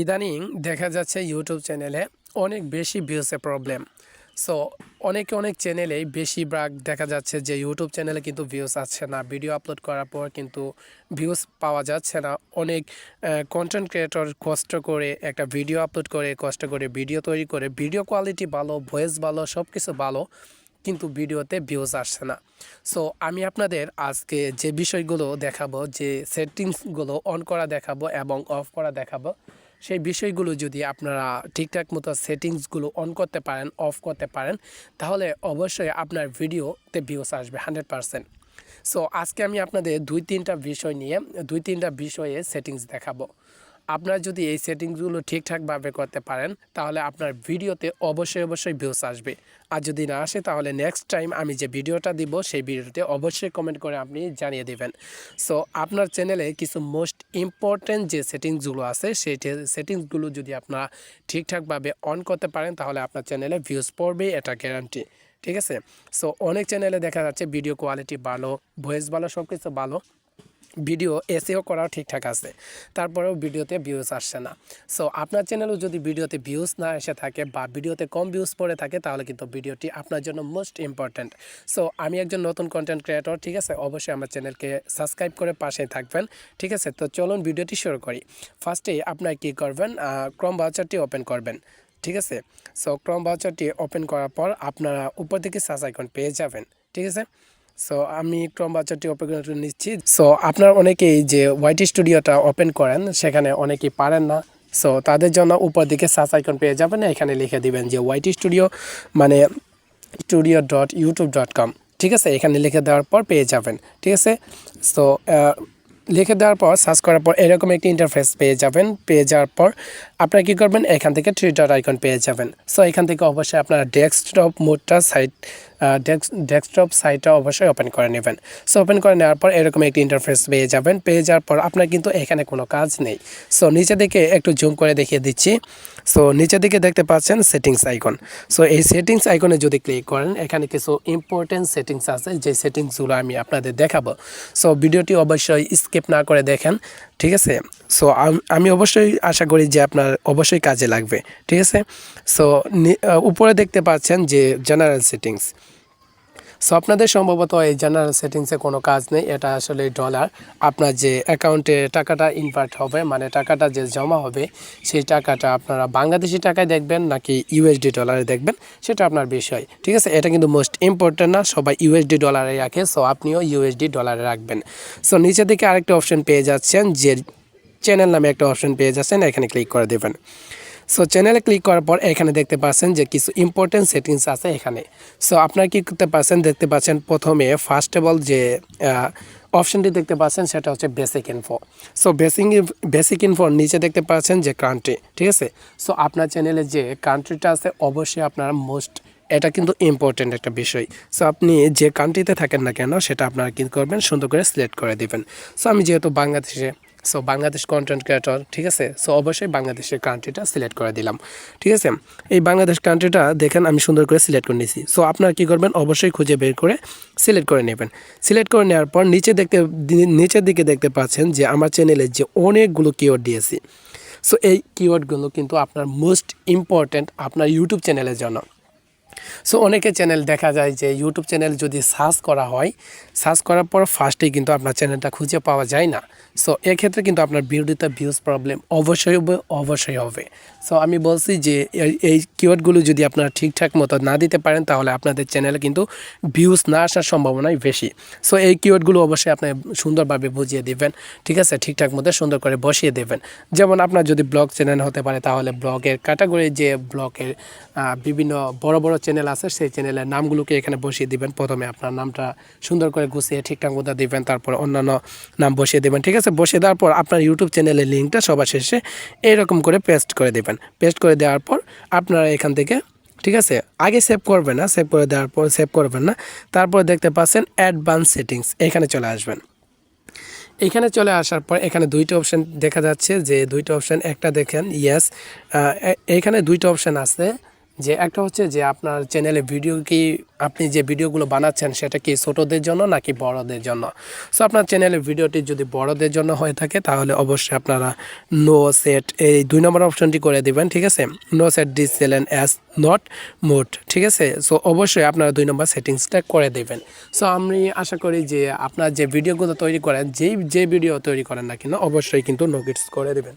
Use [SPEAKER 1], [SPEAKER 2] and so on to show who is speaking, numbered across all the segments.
[SPEAKER 1] ইদানিং দেখা যাচ্ছে ইউটিউব চ্যানেলে অনেক বেশি ভিউসে প্রবলেম সো অনেকে অনেক চ্যানেলেই বেশিরভাগ দেখা যাচ্ছে যে ইউটিউব চ্যানেলে কিন্তু ভিউস আসছে না। ভিডিও আপলোড করার পর কিন্তু ভিউস পাওয়া যাচ্ছে না। অনেক কন্টেন্ট ক্রিয়েটর কষ্ট করে একটা ভিডিও আপলোড করে, কষ্ট করে ভিডিও তৈরি করে ভিডিও কোয়ালিটি ভালো ভয়েস ভালো সব কিছু ভালো, কিন্তু ভিডিওতে ভিউজ আসছে না। সো আমি আপনাদের আজকে যে বিষয়গুলো দেখাবো, যে সেটিংসগুলো অন করা দেখাবো এবং অফ করা দেখাবো সেই বিষয়গুলো যদি আপনারা ঠিকঠাক মতো সেটিংসগুলো অন করতে পারেন অফ করতে পারেন, তাহলে অবশ্যই আপনার ভিডিওতে ভিউস আসবে হান্ড্রেড পারসেন্ট সো আজকে আমি আপনাদের দুই তিনটা বিষয় নিয়ে দুই তিনটা বিষয়ে সেটিংস দেখাবো। আপনারা যদি এই সেটিংসগুলো ঠিকঠাকভাবে করতে পারেন, তাহলে আপনার ভিডিওতে অবশ্যই অবশ্যই ভিউস আসবে। আর যদি না আসে, তাহলে নেক্সট টাইম আমি যে ভিডিওটা দিব, সেই ভিডিওতে অবশ্যই কমেন্ট করে আপনি জানিয়ে দেবেন। সো আপনার চ্যানেলে কিছু মোস্ট ইম্পর্ট্যান্ট যে সেটিংসগুলো আছে, সেই সেটিংসগুলো যদি আপনারা ঠিকঠাকভাবে অন করতে পারেন, তাহলে আপনার চ্যানেলে ভিউজ পড়বে, এটা গ্যারান্টি ঠিক আছে? সো অনেক চ্যানেলে দেখা যাচ্ছে ভিডিও কোয়ালিটি ভালো ভয়েস ভালো সব কিছু ভালো। ভিডিও এসেও করাও ঠিকঠাক আছে। তারপরেও ভিডিওতে ভিউজ আসছে না। সো আপনার চ্যানেলেও যদি ভিডিওতে ভিউজ না এসে থাকে বা ভিডিওতে কম ভিউজ পড়ে থাকে, তাহলে কিন্তু ভিডিওটি আপনার জন্য মোস্ট ইম্পর্ট্যান্ট সো আমি একজন নতুন কন্টেন্ট ক্রিয়েটর ঠিক আছে? অবশ্যই আমার চ্যানেলকে সাবস্ক্রাইব করে পাশেই থাকবেন, ঠিক আছে? তো চলুন ভিডিওটি শুরু করি। ফার্স্টেই আপনার কী করবেন? ক্রম বাউচারটি ওপেন করবেন, ঠিক আছে? সো ক্রম বাউচারটি ওপেন করার পর আপনারা উপর থেকে সার্চ আইকন পেয়ে যাবেন, ঠিক আছে? সো আমি ক্রম বাউচারটি ওপেন নিচ্ছি। সো আপনার অনেকেই যে ওয়াইটি স্টুডিওটা ওপেন করেন, সেখানে অনেকেই পারেন না। সো তাদের জন্য উপর দিকে সার্চ আইকন পেয়ে যাবেন, এখানে লিখে দিবেন যে ওয়াইটি স্টুডিও মানে studio dot YouTube dot com ঠিক আছে? এখানে লিখে দেওয়ার পর পেয়ে যাবেন। ঠিক আছে? সো লিখে দেওয়ার পর সার্চ করার পর এরকম একটি ইন্টারফেস পেয়ে যাবেন। পেয়ে যাওয়ার পর আপনারা কী করবেন? এখান থেকে থ্রি ডট আইকন পেয়ে যাবেন। সো এখান থেকে অবশ্যই আপনারা ডেস্কটপ মোডটা সাইট ডেস্কটপ সাইটটা অবশ্যই ওপেন করে নেবেন। সো ওপেন করে নেওয়ার পর এরকম একটি ইন্টারফেস পেয়ে যাবেন। পেয়ে যাওয়ার পর আপনার কিন্তু এখানে কোনো কাজ নেই। সো নিচে দিকে একটু জুম করে দেখিয়ে দিচ্ছি। সো নিচে দিকে দেখতে পাচ্ছেন সেটিংস আইকন সো এই সেটিংস আইকনে যদি ক্লিক করেন, এখানে কিছু ইম্পর্টেন্ট সেটিংস আছে, যে সেটিংসগুলো আমি আপনাদের দেখাবো। সো ভিডিওটি অবশ্যই স্কিপ না করে দেখেন, ঠিক আছে? সো আমি অবশ্যই আশা করি যে আপনার অবশ্যই কাজে লাগবে, ঠিক আছে? সো উপরে দেখতে পাচ্ছেন যে জেনারেল সেটিংস সো আপনাদের সম্ভবত এই জেনারেল সেটিংসে কোনো কাজ নেই, এটা আসলে ডলার আপনার যে অ্যাকাউন্টে টাকাটা ইনভার্ট হবে মানে টাকাটা যে জমা হবে, সেই টাকাটা আপনারা বাংলাদেশি টাকায় দেখবেন নাকি ইউএসডি ডলারে দেখবেন, সেটা আপনার বিষয়। ঠিক আছে? এটা কিন্তু মোস্ট ইম্পর্টেন্ট না, সবাই ইউএসডি ডলারে রাখে সো আপনিও ইউএসডি ডলারে রাখবেন। সো নিচের দিকে আরেকটা অপশন পেয়ে যাচ্ছেন, যে চ্যানেল নামে একটা অপশন পেয়ে যাচ্ছেন, এখানে ক্লিক করে দেবেন। সো চ্যানেলে ক্লিক করার পর এখানে দেখতে পাচ্ছেন যে কিছু ইম্পর্টেন্ট সেটিংস আছে এখানে। সো আপনারা কী করতে পারছেন? দেখতে পাচ্ছেন প্রথমে ফার্স্ট অফ অল যে অপশনটি দেখতে পাচ্ছেন সেটা হচ্ছে basic info so basic basic ইনফোর নিচে দেখতে পাচ্ছেন যে কান্ট্রি ঠিক আছে? সো আপনার চ্যানেলে যে কান্ট্রিটা আছে, অবশ্যই আপনার মোস্ট এটা কিন্তু ইম্পর্টেন্ট একটা বিষয়। সো আপনি যে কান্ট্রিতে থাকেন না কেন, সেটা আপনারা কী করবেন, সুন্দর করে সিলেক্ট করে দিবেন। সো আমি যেহেতু বাংলাদেশে সো বাংলাদেশ কন্টেন্ট ক্রিয়েটর ঠিক আছে? সো অবশ্যই বাংলাদেশের কান্ট্রিটা সিলেক্ট করে দিলাম, ঠিক আছে? এই বাংলাদেশ কান্ট্রিটা দেখেন আমি সুন্দর করে সিলেক্ট করে নিয়েছি। সো আপনারা কী করবেন? অবশ্যই খুঁজে বের করে সিলেক্ট করে নেবেন। সিলেক্ট করে নেওয়ার পর নিচে দেখতে, নিচের দিকে দেখতে পাচ্ছেন যে আমার চ্যানেলে যে অনেকগুলো কিওয়ার্ড দিয়েছি। সো এই কিওয়ার্ডগুলো কিন্তু আপনার মোস্ট ইম্পর্ট্যান্ট আপনার ইউটিউব চ্যানেলের জন্য। সো অনেকে চ্যানেল দেখা যায় যে ইউটিউব চ্যানেল যদি সার্চ করা হয় সার্চ করার পর ফার্স্টেই কিন্তু আপনার চ্যানেলটা খুঁজে পাওয়া যায় না। সো এক্ষেত্রে কিন্তু আপনার ভিডিওতে ভিউজ প্রবলেম অবশ্যই হবে অবশ্যই হবে। সো আমি বলছি যে এই কিওয়ার্ডগুলো যদি আপনারা ঠিকঠাক মতো না দিতে পারেন, তাহলে আপনাদের চ্যানেলে কিন্তু ভিউজ না আসার সম্ভাবনাই বেশি। সো এই কিওয়ার্ডগুলো অবশ্যই আপনি সুন্দরভাবে বুঝিয়ে দেবেন, ঠিক আছে? ঠিকঠাক মতো সুন্দর করে বসিয়ে দেবেন। যেমন আপনার যদি ব্লগ চ্যানেল হতে পারে, তাহলে ব্লগের ক্যাটাগরি যে ব্লগের বিভিন্ন বড় বড় চ্যানেল আছে, সেই চ্যানেলের নামগুলোকে এখানে বসিয়ে দিবেন। প্রথমে আপনার নামটা সুন্দর করে গুছিয়ে ঠিকঠাক মতো দিবেন, তারপর অন্যান্য নাম বসিয়ে দেবেন, ঠিক আছে? বসিয়ে দেওয়ার পর আপনার ইউটিউব চ্যানেলের লিঙ্কটা সবার শেষে এইরকম করে পেস্ট করে দেবেন। পেস্ট করে দেওয়ার পর আপনারা এখান থেকে, ঠিক আছে? আগে সেভ করবেন না সেভ করে দেওয়ার পর সেভ করবেন না। তারপর দেখতে পাচ্ছেন অ্যাডভান্স সেটিংস এখানে চলে আসবেন। এখানে চলে আসার পর এখানে দুইটা অপশান দেখা যাচ্ছে, যে দুইটা অপশান একটা দেখেন ইয়েস এখানে দুইটা অপশান আছে। যে একটা হচ্ছে যে আপনার চ্যানেলে ভিডিও কি আপনি যে ভিডিওগুলো বানাচ্ছেন সেটা কি ছোটোদের জন্য নাকি বড়দের জন্য? সো আপনার চ্যানেলের ভিডিওটি যদি বড়দের জন্য হয়ে থাকে, তাহলে অবশ্যই আপনারা নো সেট এই দুই নম্বর অপশনটি করে দিবেন, ঠিক আছে? নো সেট ডিস সেলেন অ্যাজ নট মোট ঠিক আছে? সো অবশ্যই আপনারা দুই নম্বর সেটিংসটা করে দেবেন। সো আমি আশা করি যে আপনার যে ভিডিওগুলো তৈরি করেন, যেই, যে ভিডিও তৈরি করেন না কেন, অবশ্যই কিন্তু নোটিস করে দেবেন।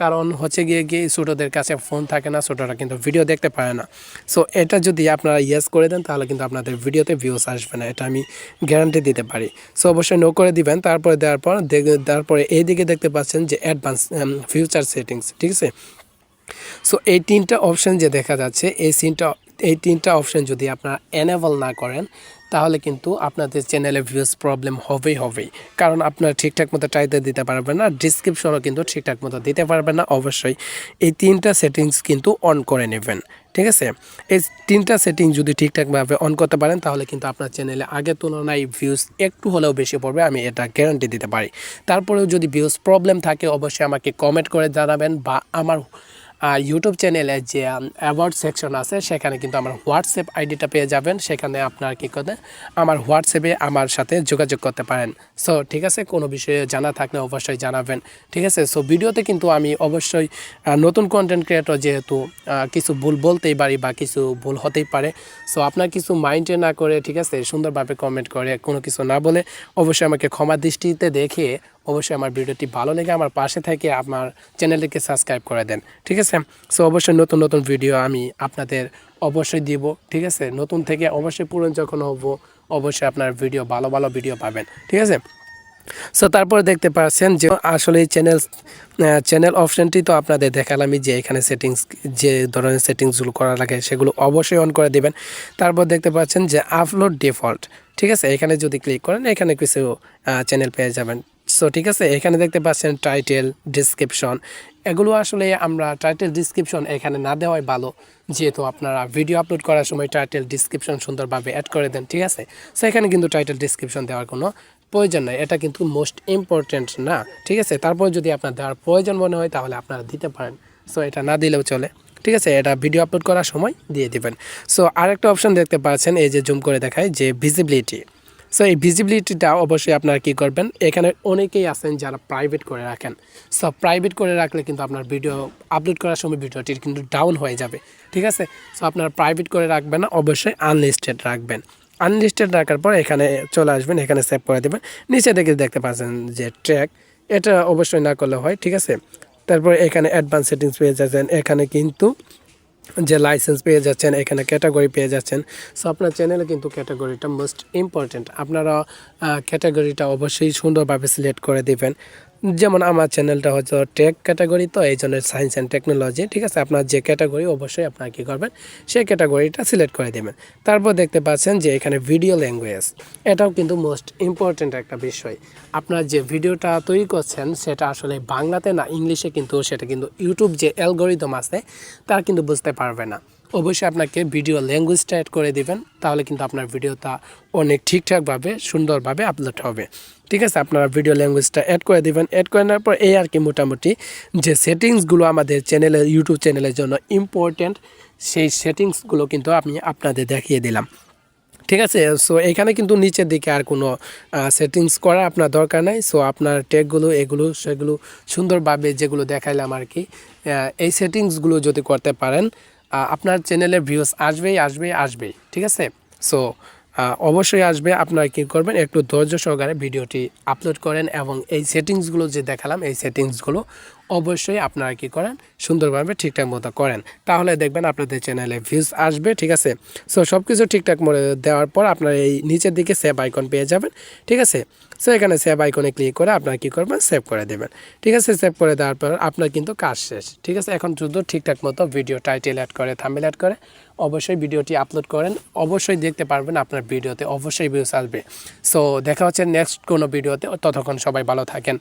[SPEAKER 1] কারণ হচ্ছে গিয়ে গিয়ে ছোটোদের কাছে ফোন থাকে না, ছোটোরা কিন্তু ভিডিও দেখতে পারে না। সো এটা যদি আপনারা ইয়েস করে দেন, তাহলে কিন্তু আপনাদের ভিডিওতে ভিউস আসবে না, এটা আমি গ্যারান্টি দিতে পারি। সো অবশ্যই নো করে দিবেন, তারপরে দেওয়ার পর তারপরে এই দিকে দেখতে পাচ্ছেন যে অ্যাডভান্স ফিউচার সেটিংস ঠিক আছে? সো এই তিনটা অপশান যে দেখা যাচ্ছে, এই তিনটা এই তিনটা অপশন যদি আপনারা এনেবল না করেন তাহলে কিন্তু আপনাদের চ্যানেলে ভিউজ প্রবলেম হবেই হবেই। কারণ আপনারা ঠিকঠাক মতো টাইতে দিতে পারবেন না ডিসক্রিপশনও কিন্তু ঠিকঠাক মতো দিতে পারবেন না, অবশ্যই এই তিনটা সেটিংস কিন্তু অন করে নেবেন, ঠিক আছে? এই তিনটা সেটিং যদি ঠিকঠাকভাবে অন করতে পারেন, তাহলে কিন্তু আপনার চ্যানেলে আগের তুলনায় ভিউজ একটু হলেও বেশি পড়বে, আমি এটা গ্যারান্টি দিতে পারি। তারপরেও যদি ভিউজ প্রবলেম থাকে, অবশ্যই আমাকে কমেন্ট করে জানাবেন বা আমার ইউটিউব চ্যানেলে যে অ্যাওয়ার্ড সেকশন আছে, সেখানে কিন্তু আমার হোয়াটসঅ্যাপ আইডিটা পেয়ে যাবেন। সেখানে আপনার কী করতে আমার হোয়াটসঅ্যাপে আমার সাথে যোগাযোগ করতে পারেন। সো ঠিক আছে? কোনো বিষয়ে জানা থাকলে অবশ্যই জানাবেন। ঠিক আছে? সো ভিডিওতে কিন্তু আমি অবশ্যই নতুন কন্টেন্ট ক্রিয়েটর যেহেতু কিছু ভুল বলতেই পারি বা কিছু ভুল হতেই পারে। সো আপনার কিছু মাইন্ডে না করে, ঠিক আছে? সুন্দরভাবে কমেন্ট করে কোনো কিছু না বলে অবশ্যই আমাকে ক্ষমা দৃষ্টিতে দেখে অবশ্যই আমার ভিডিওটি ভালো লেগে আমার পাশে থেকে আমার চ্যানেলটিকে সাবস্ক্রাইব করে দেন, ঠিক আছে? সো অবশ্যই নতুন নতুন ভিডিও আমি আপনাদের অবশ্যই দিব, ঠিক আছে? নতুন থেকে অবশ্যই পুরনো যখন হব, অবশ্যই আপনার ভিডিও ভালো ভালো ভিডিও পাবেন, ঠিক আছে? সো তারপরে দেখতে পাচ্ছেন যে আসলে চ্যানেল চ্যানেল অপশানটি তো আপনাদের দেখালামই যে এখানে সেটিংস যে ধরনের সেটিংসগুলো করা লাগে সেগুলো অবশ্যই অন করে দেবেন। তারপর দেখতে পাচ্ছেন যে আপলোড ডিফল্ট ঠিক আছে? এখানে যদি ক্লিক করেন, এখানে কিছু চ্যানেল পেয়ে যাবেন সো ঠিক আছে, এখানে দেখতে পাচ্ছেন টাইটেল ডিসক্রিপশন এগুলো আসলে আমরা টাইটেল ডিসক্রিপশন এখানে না দেওয়াই ভালো। যেহেতু আপনারা ভিডিও আপলোড করার সময় টাইটেল ডিসক্রিপশন সুন্দরভাবে অ্যাড করে দেন, ঠিক আছে? সো এখানে কিন্তু টাইটেল ডিসক্রিপশন দেওয়ার কোনো প্রয়োজন নাই। এটা কিন্তু মোস্ট ইম্পর্ট্যান্ট না, ঠিক আছে? তারপর যদি আপনার দেওয়ার প্রয়োজন মনে হয়, তাহলে আপনারা দিতে পারেন। সো এটা না দিলেও চলে, ঠিক আছে? এটা ভিডিও আপলোড করার সময় দিয়ে দিবেন। সো আরেকটা অপশন দেখতে পাচ্ছেন, এই যে জুম করে দেখায় যে ভিজিবিলিটি সো এই ভিজিবিলিটিটা অবশ্যই আপনারা কী করবেন? এখানে অনেকেই আছেন যারা প্রাইভেট করে রাখেন। সো প্রাইভেট করে রাখলে কিন্তু আপনার ভিডিও আপলোড করার সময় ভিডিওটি কিন্তু ডাউন হয়ে যাবে। ঠিক আছে? সো আপনারা প্রাইভেট করে রাখবেন না, অবশ্যই আনলিস্টেড রাখবেন। আনলিস্টেড রাখার পর এখানে চলে আসবেন, এখানে সেভ করে দেবেন। নিচে দেখে দেখতে পাচ্ছেন যে ট্র্যাক এটা অবশ্যই না করলে হয়, ঠিক আছে? তারপর এখানে অ্যাডভান্স সেটিংস পেয়ে যাচ্ছেন। এখানে কিন্তু যে লাইসেন্স পেয়ে যাচ্ছেন, এখানে ক্যাটাগরি পেয়ে যাচ্ছেন। সো আপনার চ্যানেলে কিন্তু ক্যাটাগরিটা মোস্ট ইম্পর্টেন্ট আপনারা ক্যাটাগরিটা অবশ্যই সুন্দরভাবে সিলেক্ট করে দিবেন। যেমন আমার চ্যানেলটা হচ্ছে টেক ক্যাটাগরি তো এই জন্য সায়েন্স অ্যান্ড টেকনোলজি ঠিক আছে? আপনার যে ক্যাটাগরি অবশ্যই আপনার কী করবেন? সেই ক্যাটাগরিটা সিলেক্ট করে দেবেন। তারপর দেখতে পাচ্ছেন যে এখানে ভিডিও ল্যাঙ্গুয়েজ এটাও কিন্তু মোস্ট ইম্পর্ট্যান্ট একটা বিষয়। আপনার যে ভিডিওটা তৈরি করছেন, সেটা আসলে বাংলাতে না, ইংলিশে কিন্তু, সেটা কিন্তু ইউটিউব যে অ্যালগোরিদম আছে, তারা কিন্তু বুঝতে পারবে না। অবশ্যই আপনাকে ভিডিও ল্যাঙ্গুয়েজটা অ্যাড করে দিবেন, তাহলে কিন্তু আপনার ভিডিওটা অনেক ঠিকঠাকভাবে, সুন্দরভাবে আপলোড হবে। ঠিক আছে? আপনারা ভিডিও ল্যাঙ্গুয়েজটা অ্যাড করে দিবেন। অ্যাড করে নেওয়ার পর এই আর কি মোটামুটি যে সেটিংসগুলো আমাদের চ্যানেলের ইউটিউব চ্যানেলের জন্য ইম্পর্ট্যান্ট সেই সেটিংসগুলো কিন্তু আমি আপনাদের দেখিয়ে দিলাম। ঠিক আছে? সো এখানে কিন্তু নিচের দিকে আর কোনো সেটিংস করা আপনার দরকার নাই। সো আপনার ট্যাগগুলো এগুলো, সেগুলো সুন্দরভাবে যেগুলো দেখাইলাম আর কি এই সেটিংসগুলো যদি করতে পারেন আপনার চ্যানেলের ভিউজ আসবেই আসবেই আসবেই, ঠিক আছে? সো অবশ্যই আসবে। আপনারা কী করবেন? একটু ধৈর্য সহকারে ভিডিওটি আপলোড করেন এবং এই সেটিংসগুলো যে দেখালাম, এই সেটিংসগুলো অবশ্যই আপনারা কী করেন? সুন্দরভাবে ঠিকঠাক মতো করেন। তাহলে দেখবেন আপনাদের চ্যানেলে ভিউজ আসবে, ঠিক আছে? সো সব কিছু ঠিকঠাক মতো দেওয়ার পর আপনারা এই নিচের দিকে সেভ আইকন পেয়ে যাবেন, ঠিক আছে? সো এখানে সেভ আইকনে ক্লিক করে আপনারা কী করবেন? সেভ করে দেবেন। ঠিক আছে? সেভ করে দেওয়ার পর আপনার কিন্তু কাজ শেষ, ঠিক আছে? এখন শুধু ঠিকঠাক মতো ভিডিও টাইটেল অ্যাড করে থাম্বেল অ্যাড করে, অবশ্যই ভিডিওটি আপলোড করেন। অবশ্যই দেখতে পারবেন আপনার ভিডিওতে অবশ্যই ভিউজ আসবে। সো দেখা হচ্ছে নেক্সট কোনো ভিডিওতে ততক্ষণ সবাই ভালো থাকেন।